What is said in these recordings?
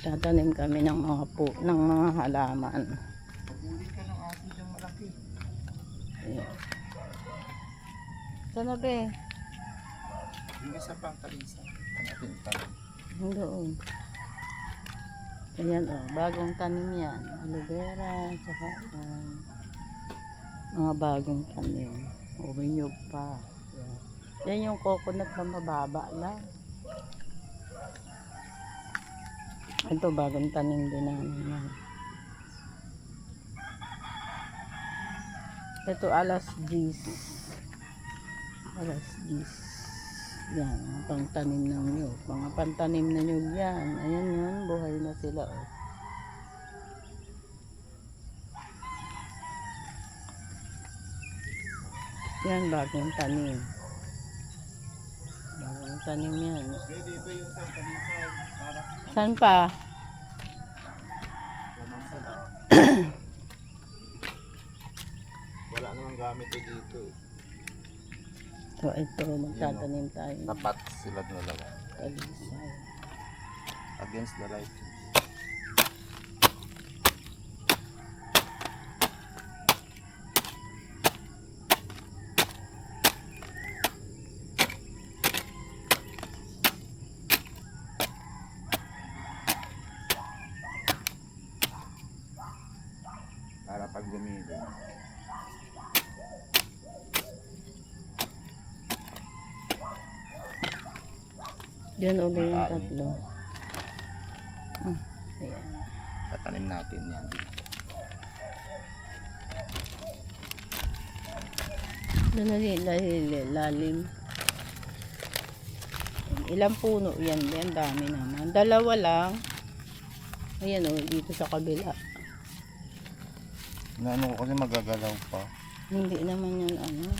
Nagtatanim kami ng mga po, ng mga halaman. Ayan. Sana be? Yung isa pang kalisa. Natin pa. Doon. Ayan o, bagong tanim yan. Aloe vera, tsaka um, mga bagong tanim. Uminyog pa. Yan yung coconut na mababa lang. Ito, bagong tanim din namin yan. Ito, alas 10. Alas 10. Yan, pangtanim ng nyug. Mga pantanim na nyug yan. Ayan yan, buhay na sila. Oh. Yan, bagong tanim. Bagong tanim yan. Saan pa? Wala namang gamit ito dito. eh. So, ito, magtatanim tayo. Tapat sila dalawa. Talisay. Against the light. Para pag gumilin. Diyan ulit yung tatlo. Ah, ayan. Tatanim natin yan. Doon na lalim. lalim. Ilang puno yan? Yan dami naman. Dalawa lang. Ayan o, dito sa kabila. Naano ko kasi magagalaw pa. Hindi naman yan ano.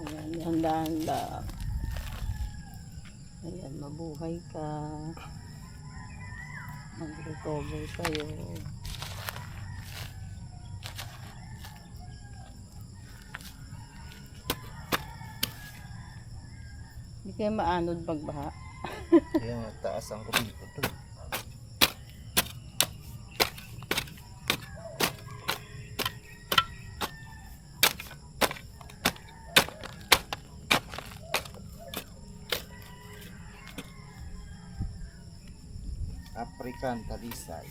Ayan, handa-handa. Ayan, mabuhay ka. Mag-recover kayo. Hindi kayo maanod pagbaha. Ayan, taas ang kumito to. African talisay.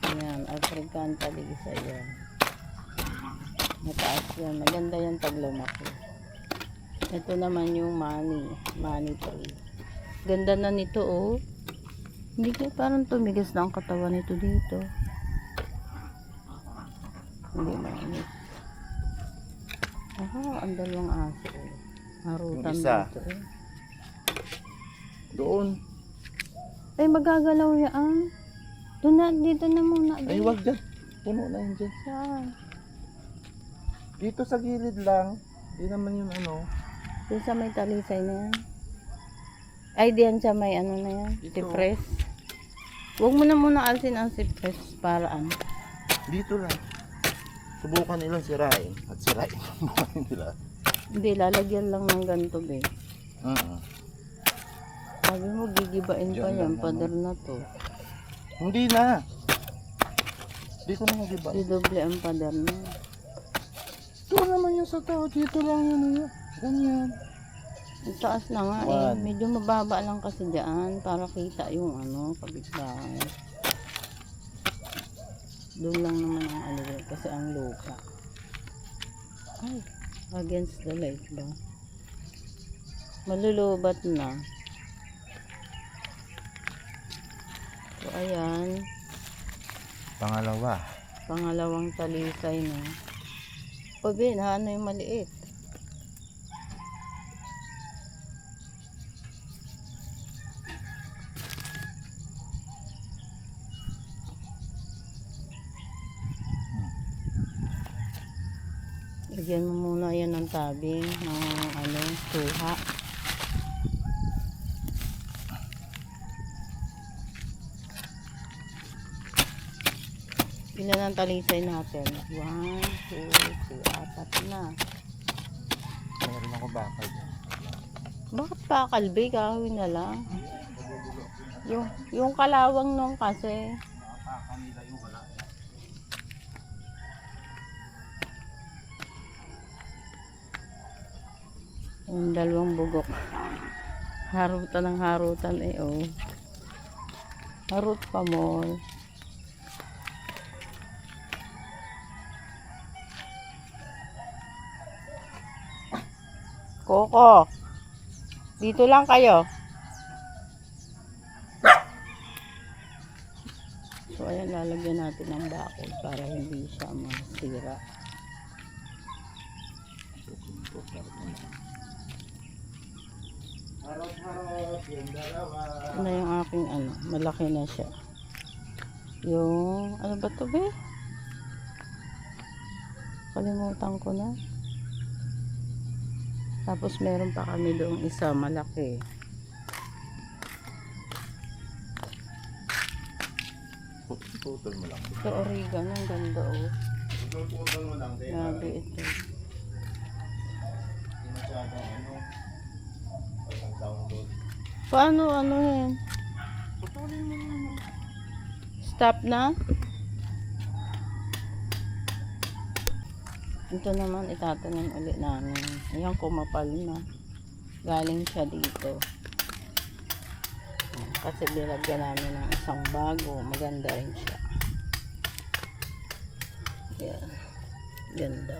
Ayan, African taligisa yan. Mataas yan. Maganda yan pag. Ito naman yung money. Money tree. Ganda na nito oh. Hindi kaya parang tumigas na ang katawan nito dito. Hindi mainit. Aha, ang dalawang aso oh. Harutan Yung isa. dito eh. Doon. Ay, magagalaw yan. Doon na, dito na muna. Ay, wag dyan. Puno na yun dyan. Saan? Dito sa gilid lang. Di naman yung ano. Doon sa may talisay na yan. Ay, diyan sa may ano na yan. Dito. Sipres. Huwag mo na muna alsin ang sipres para ano. Dito lang. Subukan nilang sirain. At sirain ang buhay nila. Hindi, lalagyan lang ng ganito be. Uh Sabi mo, gigibain pa Diyan yan. lang Pader na to. Hindi na. Hindi ko na magiba. Didoble ang pader na. Ito naman yung sa tao. Dito lang yun. yun. Ganyan. Ang taas na nga eh. Medyo mababa lang kasi dyan para kita yung ano, kabigbahay. Doon lang naman ang aliwi kasi ang lupa. Ay, against the light ba? Malulubat na. So, ayan. Pangalawa. Pangalawang talisay na. Ha, ano yung maliit? Lagyan mo ng tabing ng ano, tuha. Ilan ang talisay natin? One, two, three, apat na. Meron ako bakal dyan. Bakit pa kalbi? Kahoy na lang. Yung, yung kalawang nung kasi. Yung dalawang bugok. Harutan ng harutan eh oh. Harut pa mo. Koko. Dito lang kayo. So, ayan, lalagyan natin ng bakod para hindi siya masira. Harap-harap yung dalawa. Ano yung aking ano, malaki na siya. Yung, ano ba to be? Kalimutan ko na. Tapos meron pa kami doong isa, malaki. Putol mo lang. Ito oregano, ang ganda oh. Putol mo lang. Grabe ito. hindi masyadong ano. Walang download. Paano, ano yan? Stop na? Ito naman itatanim ulit namin. Ayan, kumapal na. Galing siya dito. Kasi bilagyan namin ng isang bago. Maganda rin siya. Ayan. Ganda.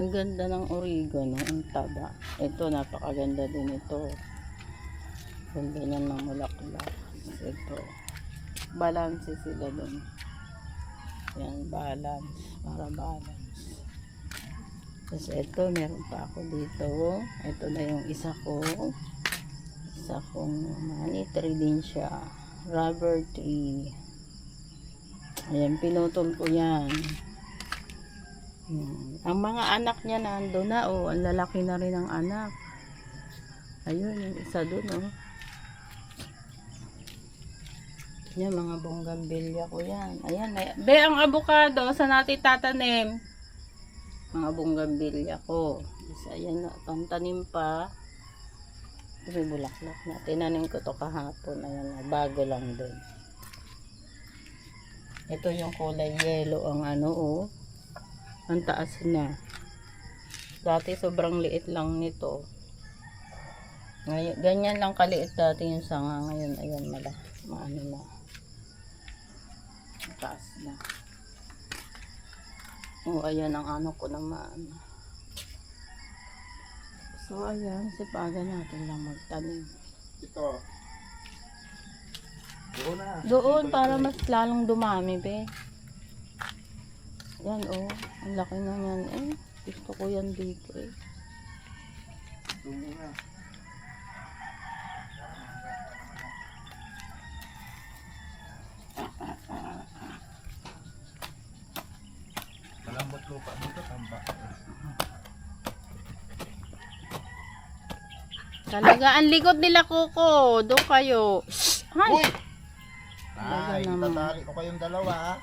Ang ganda ng oregano. Ang taba. Ito, napakaganda din ito. Ganda niya ng. Ito balance sila dun. Yan, balance. Para balance. Tapos ito, meron pa ako dito. Ito na yung isa ko. Isa kong money tree din siya. Rubber tree. Ayan, pinutol ko yan. Hmm. Ang mga anak niya nando na, oh. Ang lalaki na rin ang anak. Ayun, yung isa dun, oh. Yan, mga bonggambilya ko yan. Ayan, ay- be, ang avocado, sa natin tatanim? Mga bonggambilya ko. Isa, yan, na, pantanim pa. May bulaklak na. Tinanim ko to kahapon. Ayan, bago lang din. Ito yung kulay yellow ang ano, oh. Ang taas na. Dati sobrang liit lang nito. Ngayon, ganyan lang kaliit dati yung sanga. Ngayon, ayan, mala. Maano na. Taas na. O, ayan ang ano ko naman. So, ayan. Sipagan natin lang magtanim. Ito. Doon na. Doon, para mas lalong dumami, be. Yan, oh. Ang laki na yan, eh. Gusto ko yan dito, eh. Doon na. Malambot lupa dito, tamba. Talaga, ang likod nila, Kuko. Doon kayo. Ay! Uy! Ay, tatali ko kayong dalawa. ah.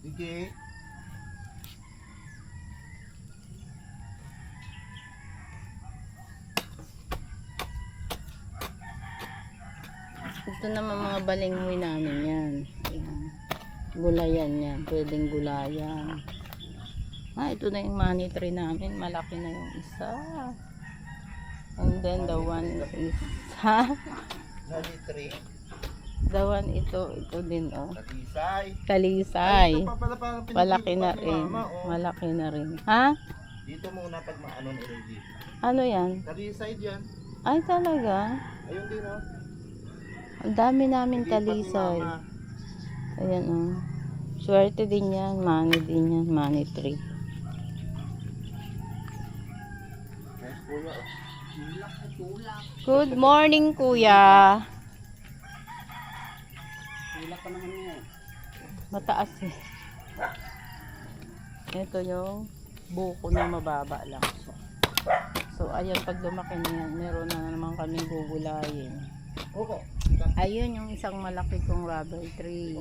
Sige. Ito naman mga balinghoy namin yan. Ayan. Gulayan yan. Pwedeng gulayan. Ah, ito na yung money tree namin. Malaki na yung isa. And then the one is, ha? Nali 3. The one ito, ito din oh. Talisay. Ay, ito pa pala parang Malaki na rin. oh. Malaki na rin. Ha? Dito muna pag maano. Ano yan? Talisay dyan. Ay talaga? Ayun din oh. Ang dami namin talisay. Ayan oh. Swerte din yan. Money din yan. Money tree. Kuya, oh. Good morning, kuya. Mataas eh. Ito yung buko na mababa lang. So, ayan, pag lumaki na yan, meron na naman kami gugulayin. Ayun yung isang malaki kong rubber tree.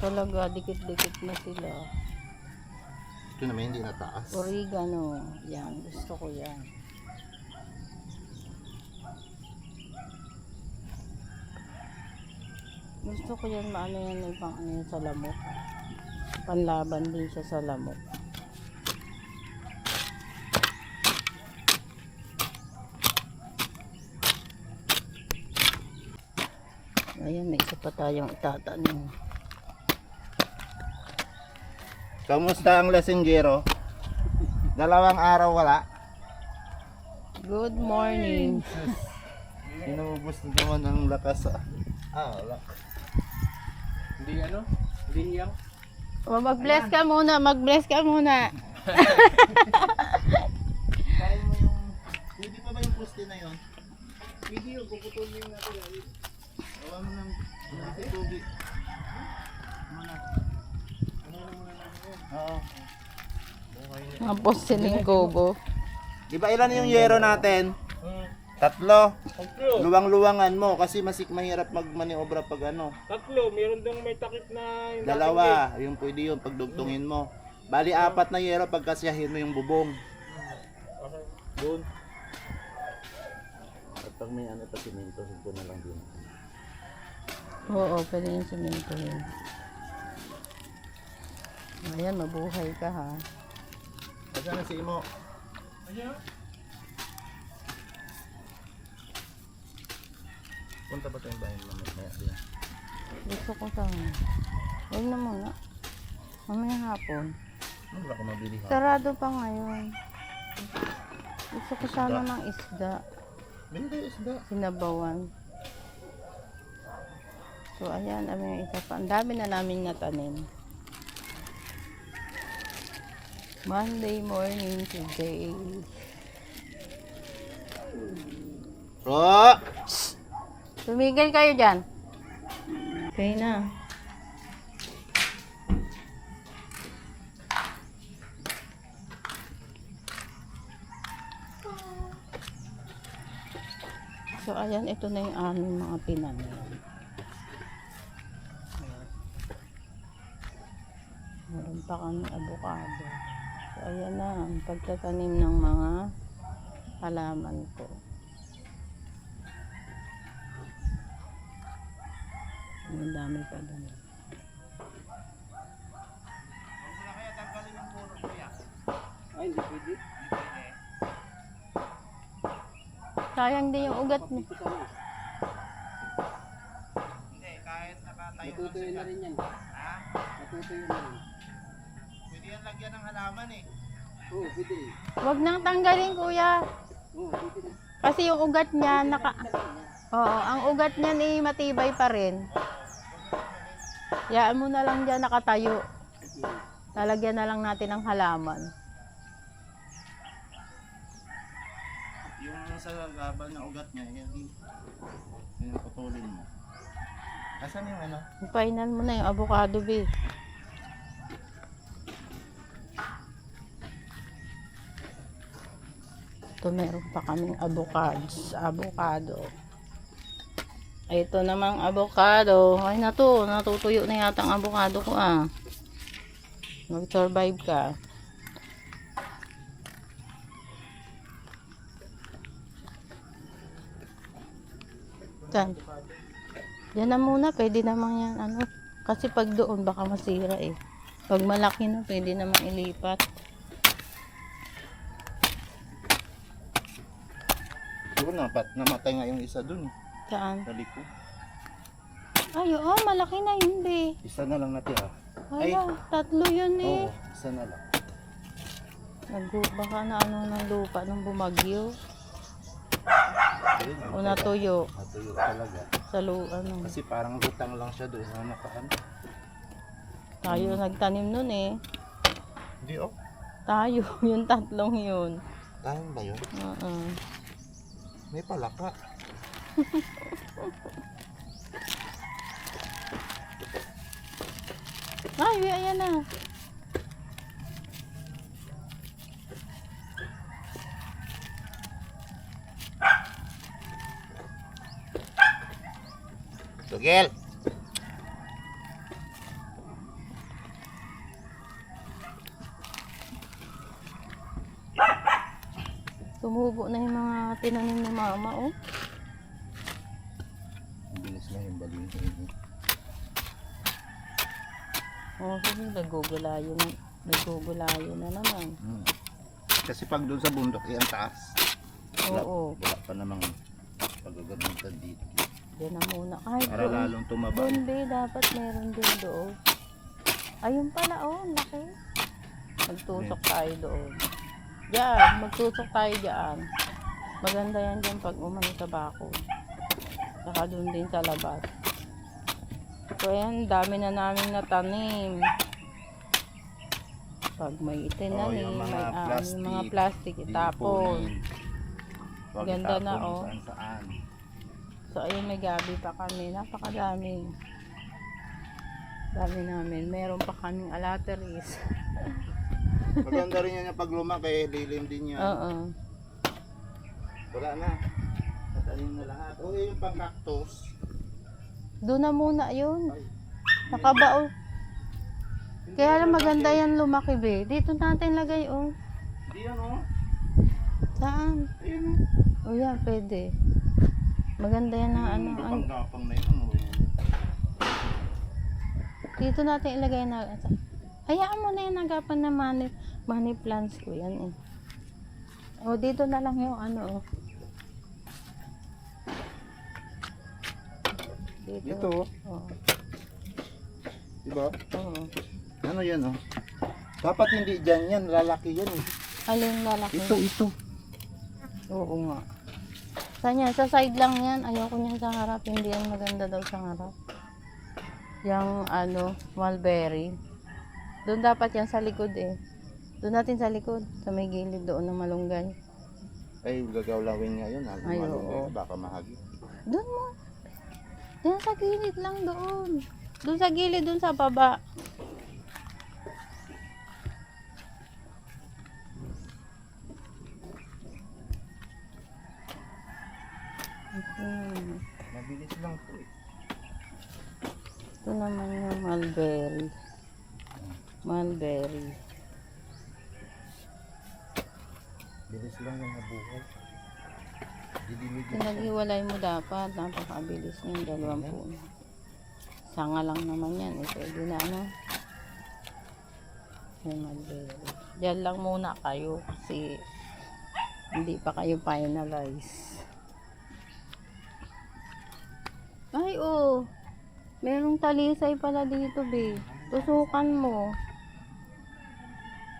Talaga, dikit-dikit na sila. Ito naman hindi nataas. Oregano. Yan, gusto ko yan. Gusto ko yan, maano yan, pang ano yan sa lamok. Panlaban din siya sa lamok. Ayan, may isa pa tayong itatanim. Kamusta ang lasinggero? Dalawang araw wala. Good morning. Inubos na naman ang lakas ah. Ah, wala. Hindi ano? Hindi yang. O, mag-bless ka muna, mag-bless ka muna. Kaya mo yung... Pwede pa ba yung poste na yun? Video, puputulin natin. Gawa mo ng... ng tubig. Muna. Ano na muna natin yun? Oo. Mga posiling kubo. Di ba ilan yung yero natin? Tatlo. Tatlo. Luwang-luwangan mo kasi masik mahirap magmaniobra pag ano. Tatlo. Meron dong may takip na yung Dalawa, yung pwede yun pagdugtungin mo. Bali apat na yero pagkasyahin mo yung bubong. Okay. Doon. At pag may ano pa siminto, sunto na lang din. Oo, pwede yung simento yun. Ayan, mabuhay ka ha. Na si Imo. Ayan. Punta ba tayong bahay mo mamaya? Gusto ko sa... Huwag na muna. Mamaya hapon. Ano wala ko mabili ha? Sarado pa ngayon. Gusto ko sana ng isda. Bili isda. Sinabawan. So, ayan, ano yung isa pa. Ang dami na namin natanim. Monday morning today. Ro! Tumigil kayo dyan. Okay na. So, ayan, ito na yung aming mga pinanim. Meron pa kami avocado. So, ayan na ang pagtatanim ng mga halaman ko. Ang dami pa doon. Ay, hindi pwede. Sayang din yung ugat niya. Hindi, kahit nakatayo Natutuyo na rin yan. Ha? Natutuyo na rin. Yan lagyan ng halaman eh. Oo, pwede. Huwag nang tanggalin, kuya. Oo, pwede na. Kasi yung ugat niya, naka... Oo, ang ugat niya ni matibay pa rin. Yaan mo na lang dyan nakatayo. Lalagyan na lang natin ng halaman. Yung sa gabal na ugat niya, yan din. Yung putulin mo. Asan yung ano? Painan mo na yung avocado, be. Ito meron pa kaming avocados. Avocado. Ito namang avocado. Ay na to, natutuyo na yata ang avocado ko ah. Mag-survive ka. Diyan. Yan na muna, pwede namang yan, ano. Kasi pag doon, baka masira eh. Pag malaki na, pwede namang ilipat. Napat, namatay nga yung isa dun. eh, Saan? Sa likod. Ay, oo, malaki na yun, be. Isa na lang natira. Ay. Wala, tatlo yun eh. Oo, isa na lang. Nag- baka na ano ng lupa nung bumagyo. Ayun, O natuyo Natuyo talaga. sa lu ano. Kasi parang lutang lang siya doon. Ano ka ano? Tayo nagtanim nun eh. Hindi oh. Tayo, yung tatlong yun. Tayo ba yun? Oo. May palaka. Ay, ayan na. Tugel! Tumubo na yung mga tinanim ni mama, oh. Ang bilis lang yung baling. Oh, sige, nagugulayo na. Nagugulayo na naman. Hmm. Kasi pag doon sa bundok, eh, ang taas. Wala, Oo, wala pa namang pagagamitan dito. yan na muna. Kahit Para doon, lalong tumaba. doon be, dapat meron din doon. Ayun pala, oh, ang laki. Magtusok tayo doon. Diyan, magtusok tayo diyan. Maganda yan dyan pag umano sa bako. Saka doon din sa labas. So ayan, dami na namin natanim. Pag may itinanim, mga may ah, plastic, mga plastic, itapon. Ganda na, oh. Saan saan. So ayun, may gabi pa kami. Napakadami. Dami namin. Meron pa kaming alateris. Maganda rin yan pag lumaki, lilim din yan. Oo. Wala na. Tatanim na lahat. O yung pang cactus. Doon na muna yun. Ay, Nakabao. hindi Kaya lang maganda yan lumaki be. Dito natin lagay oh. Hindi yan oh. Saan? Ayun oh. O yan, pwede. Maganda yan ano. Yung Ang, Gapang-gapang na yun. oh. dito natin ilagay na. Hayaan mo na yung nagapan na money, money plants ko yan eh. O dito na lang yung ano oh. Dito. Dito oh. Oh. Diba? Oo. Ano yan oh. Dapat hindi dyan yan. Lalaki yan eh. Alin lalaki? Ito, ito. Oo nga. Saan yan? Sa side lang yan. Ayoko niyan sa harap. Hindi yan maganda daw sa harap. Yung ano, mulberry. Doon dapat yan sa likod eh. Doon natin sa likod. Sa may gilid doon ng malunggay. Ay, gagawlawin nga yun. ha. Ay, oo. Baka mahagi. Doon mo. Diyan sa gilid lang doon. Doon sa gilid, doon sa baba. Hmm. Mabilis lang po eh. Ito naman yung mulberry. Mulberry. Bilis lang yung nabuhay. Didilig Pinag-iwalay mo dapat. Napakabilis niyan. Dalawang puno. Sanga lang naman yan. Eh, pwede na ano. Diyan lang muna kayo kasi hindi pa kayo finalize. Ay, oh. Merong talisay pala dito, be. Tusukan mo.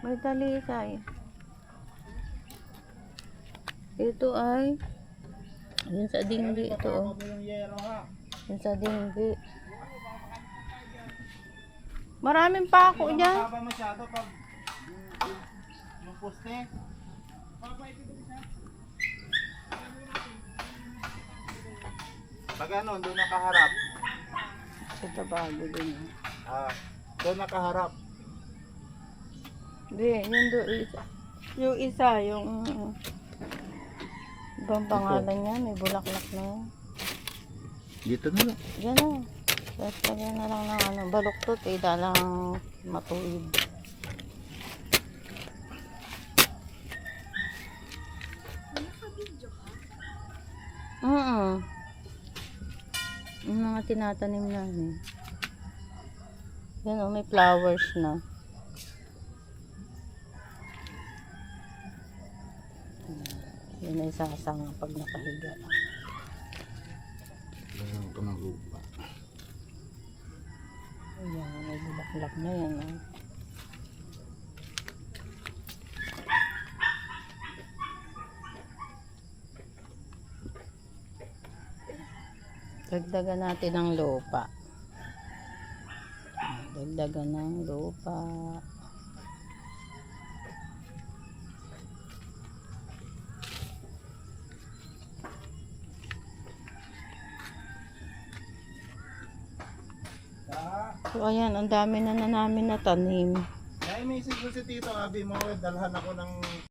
May talisay. Ito ay yun sa dinggi ito oh. Yun sa dinggi. Maraming pa ako dyan. Mababa masyado pag yung, poste. Pag ano, doon nakaharap. Ito bago din. oh. Ah, doon nakaharap. Hindi, yun do isa. Yung isa, yung ibang pangalan niya, may bulaklak na yan. Dito na lang. Yan o. Tapos lagyan na lang ng ano, baluktot eh, dalang matuwid. Oo. Yung mga tinatanim namin. Yan o, may flowers na. Sasanga pag nakahiga. Ayan ko ng lupa. Ayan, may bulaklak na yan. Oh. Dagdagan natin ng lupa. Dagdagan ng lupa. So ayan, ang dami na na namin na tanim. ay message ko si Abi mo, dalhan ako ng